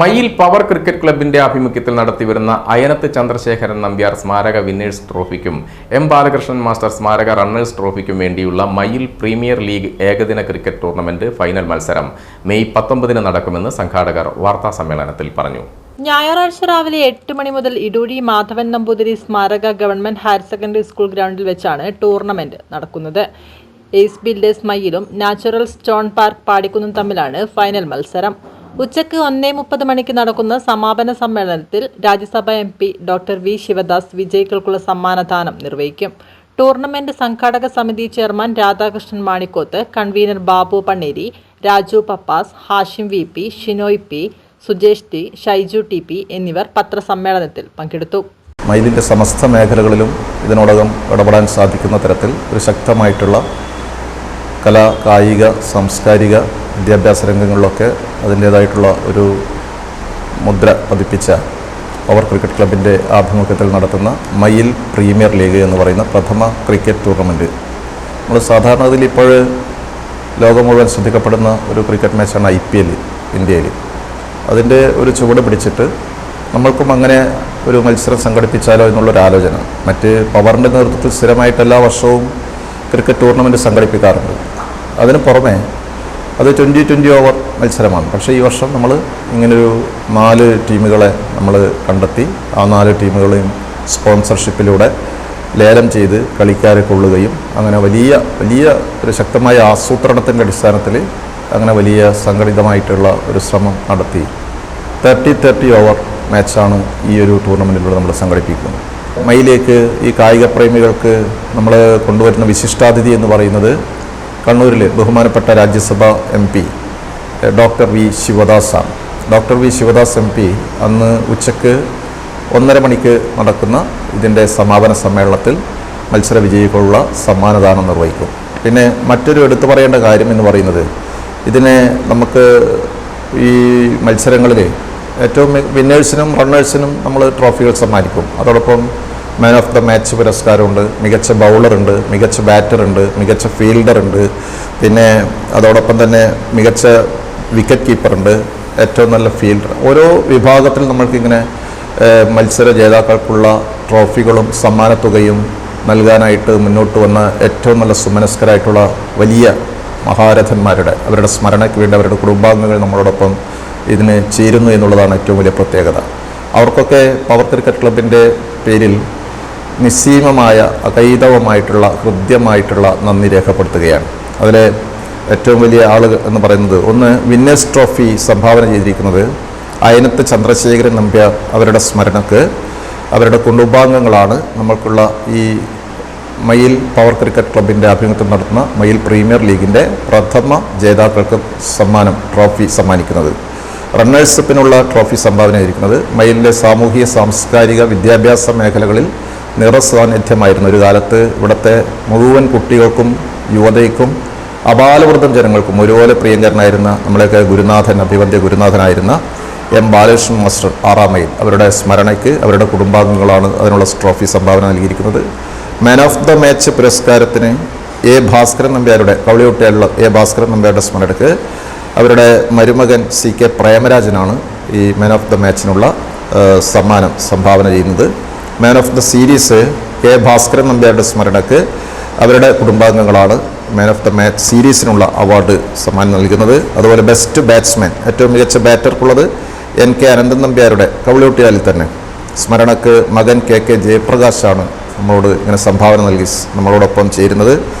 മയിൽ power cricket ക്ലബിന്റെ ആഭിമുഖ്യത്തിൽ നടത്തിവരുന്ന അയനത്ത് ചന്ദ്രശേഖരൻ നമ്പ്യാർ സ്മാരക വിന്നേഴ്സ് ട്രോഫിക്കും എം ബാലകൃഷ്ണൻ മാസ്റ്റർ സ്മാരക റണ്ണേഴ്സ് ട്രോഫിക്കും വേണ്ടിയുള്ള മയിൽ പ്രീമിയർ ലീഗ് ഏകദിന ക്രിക്കറ്റ് ടൂർണമെന്റ് ഫൈനൽ മത്സരം മെയ് പത്തൊമ്പതിന് നടക്കുമെന്ന് സംഘാടകർ വാർത്താ സമ്മേളനത്തിൽ പറഞ്ഞു. ഞായറാഴ്ച രാവിലെ എട്ട് മണി മുതൽ ഇടൂഴി മാധവൻ നമ്പൂതിരി സ്മാരക ഗവൺമെന്റ് ഹയർ സെക്കൻഡറി സ്കൂൾ ഗ്രൗണ്ടിൽ വെച്ചാണ് ടൂർണമെന്റ് നടക്കുന്നത്. എയ്സ് ബിൽഡേഴ്സ് മയിലും നാച്ചുറൽ സ്റ്റോൺ പാർക്ക് പാടിക്കുന്നും തമ്മിലാണ് ഫൈനൽ മത്സരം. ഉച്ചയ്ക്ക് ഒന്നേ മുപ്പത് മണിക്ക് നടക്കുന്ന സമാപന സമ്മേളനത്തിൽ Rajya Sabha M P doctor V Sivadas വിജയികൾക്കുള്ള സമ്മാനദാനം നിർവഹിക്കും. ടൂർണമെന്റ് സംഘാടക സമിതി chairman Radhakrishnan Manikkoth convener Babu Panneri Raju Pappas Hashim V P Shinoy P Sujesh T Shaiju T P എന്നിവർ പത്രസമ്മേളനത്തിൽ പങ്കെടുത്തു. മയിലിന്റെ സമസ്ത മേഖലകളിലും ഇതിനോടകം ഇടപെടാൻ സാധിക്കുന്ന തരത്തിൽ ഒരു ശക്തമായിട്ടുള്ള കലാ കായിക സാംസ്കാരിക വിദ്യാഭ്യാസ രംഗങ്ങളിലൊക്കെ അതിന്റേതായിട്ടുള്ള ഒരു മുദ്ര പതിപ്പിച്ച പവർ ക്രിക്കറ്റ് ക്ലബിന്റെ ആഭിമുഖ്യത്തിൽ നടത്തുന്ന മയിൽ പ്രീമിയർ ലീഗ് എന്ന് പറയുന്ന പ്രഥമ ക്രിക്കറ്റ് ടൂർണമെന്റ് നമ്മൾ സാധാരണഗതിയിൽ ഇപ്പോൾ ലോകം മുഴുവൻ ശ്രദ്ധിക്കപ്പെടുന്ന ഒരു ക്രിക്കറ്റ് മാച്ചാണ് ഐ പി എൽ ഇന്ത്യയിൽ. അതിന്റെ ഒരു ചുവട് പിടിച്ചിട്ട് നമ്മൾക്കും അങ്ങനെ ഒരു മത്സരം സംഘടിപ്പിച്ചാലോ എന്നുള്ളൊരു ആലോചന. മറ്റ് പവറിന്റെ നേതൃത്വത്തിൽ സ്ഥിരമായിട്ട് എല്ലാ വർഷവും ക്രിക്കറ്റ് ടൂർണമെന്റ് സംഘടിപ്പിക്കാറുണ്ട്. അതിന് പുറമെ അത് ട്വന്റി ട്വന്റി ഓവർ മത്സരമാണ്. പക്ഷേ ഈ വർഷം നമ്മൾ ഇങ്ങനൊരു നാല് ടീമുകളെ നമ്മൾ കണ്ടെത്തി. ആ നാല് ടീമുകളെയും സ്പോൺസർഷിപ്പിലൂടെ ലേലം ചെയ്ത് കളിക്കാരെ കൊള്ളുകയും അങ്ങനെ വലിയ വലിയ ഒരു ശക്തമായ ആസൂത്രണത്തിന്റെ അടിസ്ഥാനത്തിൽ അങ്ങനെ വലിയ സംഘടിതമായിട്ടുള്ള ഒരു ശ്രമം നടത്തി. തേർട്ടി തേർട്ടി ഓവർ മാച്ചാണ് ഈ ഒരു ടൂർണമെന്റിലൂടെ നമ്മൾ സംഘടിപ്പിക്കുന്നത്. മയിലേക്ക് ഈ കായിക പ്രേമികൾക്ക് നമ്മൾ കൊണ്ടുവരുന്ന വിശിഷ്ടാതിഥി എന്ന് പറയുന്നത് കണ്ണൂരിൽ ബഹുമാനപ്പെട്ട Rajya Sabha M P doctor V ശിവദാസാണ്. Doctor V Sivadas M P അന്ന് ഉച്ചയ്ക്ക് ഒന്നര മണിക്ക് നടക്കുന്ന ഇതിന്റെ സമാപന സമ്മേളനത്തിൽ മത്സര വിജയികളുള്ള സമ്മാനദാനം നിർവഹിക്കും. പിന്നെ മറ്റൊരു എടുത്തു പറയേണ്ട കാര്യം എന്ന് പറയുന്നത് ഇതിനെ നമുക്ക് ഈ മത്സരങ്ങളിൽ ഏറ്റവും വിന്നേഴ്സിനും റണ്ണേഴ്സിനും നമ്മൾ ട്രോഫികൾ സമ്മാനിക്കും. അതോടൊപ്പം മാൻ ഓഫ് ദ മാച്ച് പുരസ്കാരമുണ്ട്. മികച്ച ബൗളറുണ്ട് മികച്ച ബാറ്ററുണ്ട് മികച്ച ഫീൽഡറുണ്ട് പിന്നെ അതോടൊപ്പം തന്നെ മികച്ച വിക്കറ്റ് കീപ്പറുണ്ട് ഏറ്റവും നല്ല ഫീൽഡർ ഓരോ വിഭാഗത്തിൽ നമ്മൾക്കിങ്ങനെ മത്സര ജേതാക്കൾക്കുള്ള ട്രോഫികളും സമ്മാനത്തുകയും നൽകാനായിട്ട് മുന്നോട്ട് വന്ന ഏറ്റവും നല്ല സുമനസ്കരായിട്ടുള്ള വലിയ മഹാരഥന്മാരുടെ അവരുടെ സ്മരണയ്ക്ക് വേണ്ടി അവരുടെ കുടുംബാംഗങ്ങൾ നമ്മളോടൊപ്പം ഇതിന് ചേരുന്നു എന്നുള്ളതാണ് ഏറ്റവും വലിയ പ്രത്യേകത. അവർക്കൊക്കെ പവർ ക്രിക്കറ്റ് ക്ലബിന്റെ പേരിൽ നിസ്സീമമായ അകൈതവമായിട്ടുള്ള ഹൃദ്യമായിട്ടുള്ള നന്ദി രേഖപ്പെടുത്തുകയാണ്. അതിലെ ഏറ്റവും വലിയ ആൾ എന്ന് പറയുന്നത് ഒന്ന് വിന്നേഴ്സ് ട്രോഫി സംഭാവന ചെയ്തിരിക്കുന്നത് അയനത്ത് ചന്ദ്രശേഖരൻ നമ്പ്യാർ അവരുടെ സ്മരണക്ക്. അവരുടെ കുടുംബാംഗങ്ങളാണ്. നമ്മൾക്കുള്ള ഈ മയിൽ പവർ ക്രിക്കറ്റ് ക്ലബിന്റെ ആഭിമുഖ്യത്തിൽ നടത്തുന്ന മയിൽ പ്രീമിയർ ലീഗിന്റെ പ്രഥമ ജേതാക്കൾക്ക് സമ്മാനം ട്രോഫി സമ്മാനിക്കുന്നത്. റണ്ണേഴ്സപ്പിനുള്ള ട്രോഫി സംഭാവന ചെയ്തിരിക്കുന്നത് മയിലിന്റെ സാമൂഹിക സാംസ്കാരിക വിദ്യാഭ്യാസ മേഖലകളിൽ നിറസാന്നിധ്യമായിരുന്നു ഒരു കാലത്ത് ഇവിടുത്തെ മുഴുവൻ കുട്ടികൾക്കും യുവതയ്ക്കും അബാലവൃദ്ധം ജനങ്ങൾക്കും ഒരുപോലെ പ്രിയങ്കരനായിരുന്ന നമ്മളെയൊക്കെ ഗുരുനാഥൻ അഭിവന്ദ്യ ഗുരുനാഥനായിരുന്ന എം ബാലകൃഷ്ണൻ മാസ്റ്റർ ആറാമയിൽ. അവരുടെ സ്മരണയ്ക്ക് അവരുടെ കുടുംബാംഗങ്ങളാണ് അതിനുള്ള ട്രോഫി സംഭാവന നൽകിയിരിക്കുന്നത്. മാൻ ഓഫ് ദ മാച്ച് പുരസ്കാരത്തിന് എ ഭാസ്കരൻ നമ്പ്യാരുടെ കവളിയൊട്ടിയുള്ള എ ഭാസ്കരൻ നമ്പ്യാരുടെ സ്മരണയ്ക്ക് അവരുടെ മരുമകൻ സി കെ പ്രേമരാജനാണ് ഈ മാൻ ഓഫ് ദ മാച്ചിനുള്ള സമ്മാനം സംഭാവന ചെയ്യുന്നത്. Man of the series K Bhaskaran നമ്പ്യാരുടെ സ്മരണക്ക് അവരുടെ കുടുംബാംഗങ്ങളാണ് മാൻ ഓഫ് ദ മാച്ച് സീരീസിനുള്ള അവാർഡ് സമ്മാനം നൽകുന്നത്. അതുപോലെ ബെസ്റ്റ് ബാറ്റ്സ്മാൻ ഏറ്റവും മികച്ച ബാറ്റർക്കുള്ളത് എൻ കെ അനന്തൻ നമ്പ്യാരുടെ കവളിയൊട്ടിയാലിൽ തന്നെ. സ്മരണക്ക് മകൻ കെ കെ ജയപ്രകാശാണ് നമ്മളോട് ഇങ്ങനെ സംഭാവന നൽകി നമ്മളോടൊപ്പം ചേരുന്നത്.